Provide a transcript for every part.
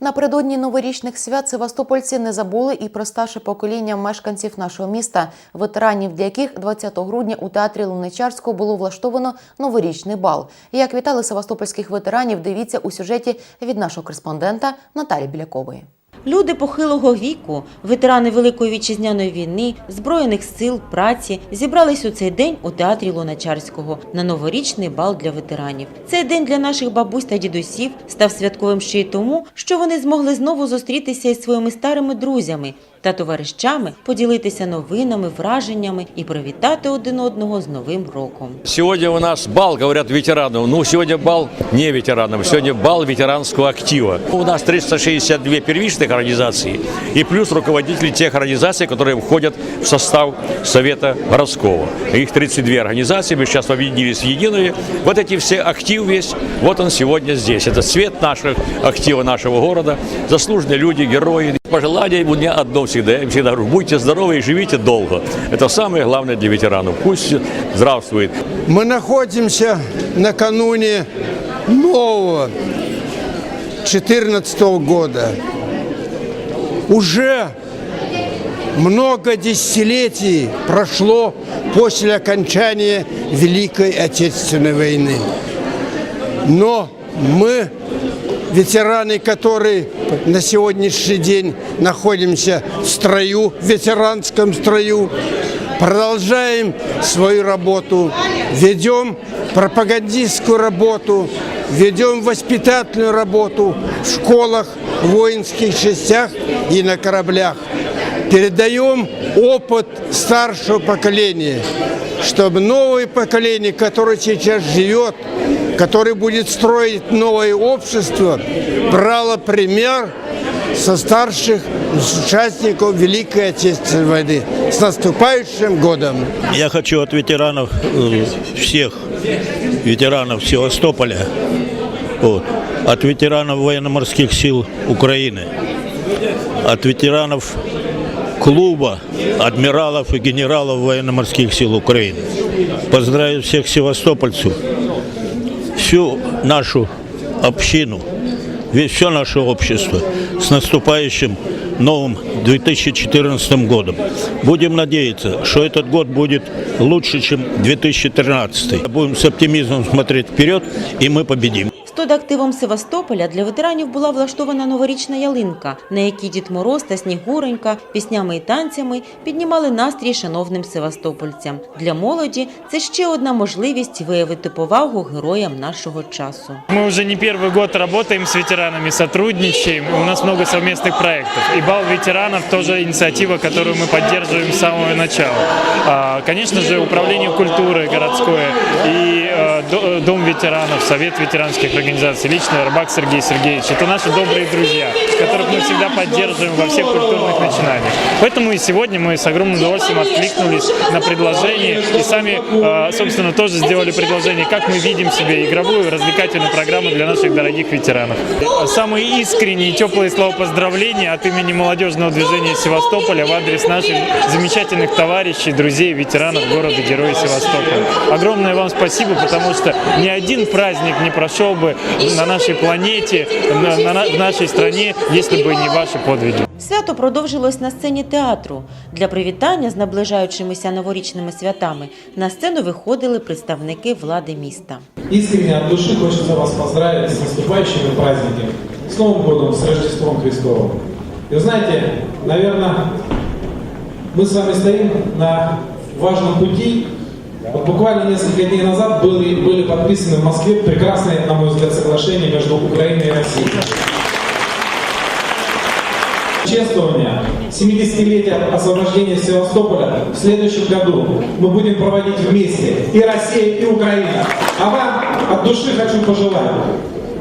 Напередодні новорічних свят Севастопольці не забули і про старше покоління мешканців нашого міста, ветеранів, для яких 20 грудня у театрі Луничарського було влаштовано новорічний бал. Як вітали севастопольських ветеранів, дивіться у сюжеті від нашого кореспондента Наталі Білякової. Люди похилого віку, ветерани Великої вітчизняної війни, збройних сил, праці зібрались у цей день у театрі Луначарського на новорічний бал для ветеранів. Цей день для наших бабусь та дідусів став святковим ще й тому, що вони змогли знову зустрітися із своїми старими друзями та товаришами, поділитися новинами, враженнями і привітати один одного з новим роком. Сегодня у нас бал, говорят, ветеранов. Ну, сегодня бал не ветеранов, сегодня бал ветеранского актива. У нас 362 первичных организаций и плюс руководители тех организаций, которые входят в состав Совета городского. Их 32 организации, мы сейчас объединились в единую. Вот эти все актив весь, вот он сегодня здесь. Это цвет наших актива нашего города. Заслуженные люди, герои. Пожелание у меня одно всегда. Я им всегда говорю, будьте здоровы и живите долго. Это самое главное для ветеранов. Пусть здравствует Мы находимся накануне нового 2014 года. Уже много десятилетий прошло после окончания Великой Отечественной войны. Но мы, ветераны, которые на сегодняшний день находимся в строю, в ветеранском строю, продолжаем свою работу, ведем пропагандистскую работу, ведем воспитательную работу в школах, в воинских частях и на кораблях. Передаем опыт старшего поколения, чтобы новое поколение, которое сейчас живет, которое будет строить новое общество, брало пример со старших участников Великой Отечественной войны. С наступающим годом! Я хочу от ветеранов, э, всех ветеранов Севастополя, вот, от ветеранов военно-морских сил Украины, от ветеранов клуба адмиралов и генералов военно-морских сил Украины. Поздравить всех севастопольцев, всю нашу общину, весь, все наше общество с наступающим новым 2014 годом. Будем надеяться, что этот год будет лучше, чем 2013. Будем с оптимизмом смотреть вперед, и мы победим. Студактивом Севастополя для ветеранів була влаштована новорічна ялинка, на якій Дід Мороз та Снігуренька піснями і танцями піднімали настрій шановним севастопольцям. Для молоді це ще одна можливість виявити повагу героям нашого часу. Мы уже не первый год работаем с ветеранами, сотрудничаем. У нас много совместных проектов. И бал ветеранов тоже инициатива, которую мы поддерживаем с самого начала. А, Конечно же, управление культуры городское и э, до- Дом ветеранов, Совет ветеранских Организаций, лично Рыбак Сергей Сергеевич. Это наши добрые друзья, которых мы всегда поддерживаем во всех культурных начинаниях. Поэтому и сегодня мы с огромным удовольствием откликнулись на предложение и сами, э, собственно, тоже сделали предложение, как мы видим себе игровую развлекательную программу для наших дорогих ветеранов. Самые искренние теплые слова поздравления от имени молодежного движения Севастополя в адрес наших замечательных товарищей, друзей, ветеранов города Героя Севастополя. Огромное вам спасибо, потому что ни один праздник не прошел бы на нашей планете, на- на- на- в нашей стране, если бы не ваши подвиги. Свято продовжилось на сцені театру. Для привітання з наближаючимися новорічними святами на сцену виходили представники влади міста. Искренне от души хочется вас поздравить с наступающими праздниками, с Новым годом, с Рождеством Христовым. И вы знаете, наверное, мы с вами стоим на важном пути. Вот буквально несколько дней назад были, были подписаны в Москве прекрасные, на мой взгляд, соглашения между Украиной и Россией. Чествование 70-летия освобождения Севастополя в следующем году мы будем проводить вместе и Россия, и Украина. А вам от души хочу пожелать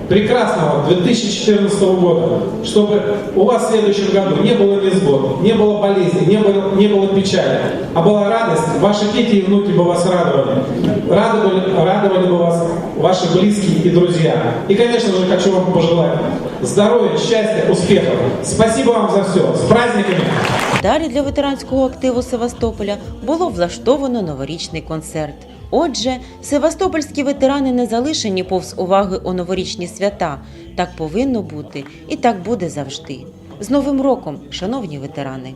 прекрасного 2014 года, чтобы у вас в следующем году не было невзгод, не было болезней, не было, не было печали, а была радость, ваши дети и внуки бы вас радовали, радовали, радовали бы вас ваши близкие и друзья. И, конечно же, хочу вам пожелать здоровья, счастья, успехов. Спасибо вам за все. С праздниками! Далі для ветеранського активу Севастополя було влаштовано новорічний концерт. Отже, севастопольські ветерани не залишені повз уваги у новорічні свята. Так повинно бути і так буде завжди. З Новим роком, шановні ветерани!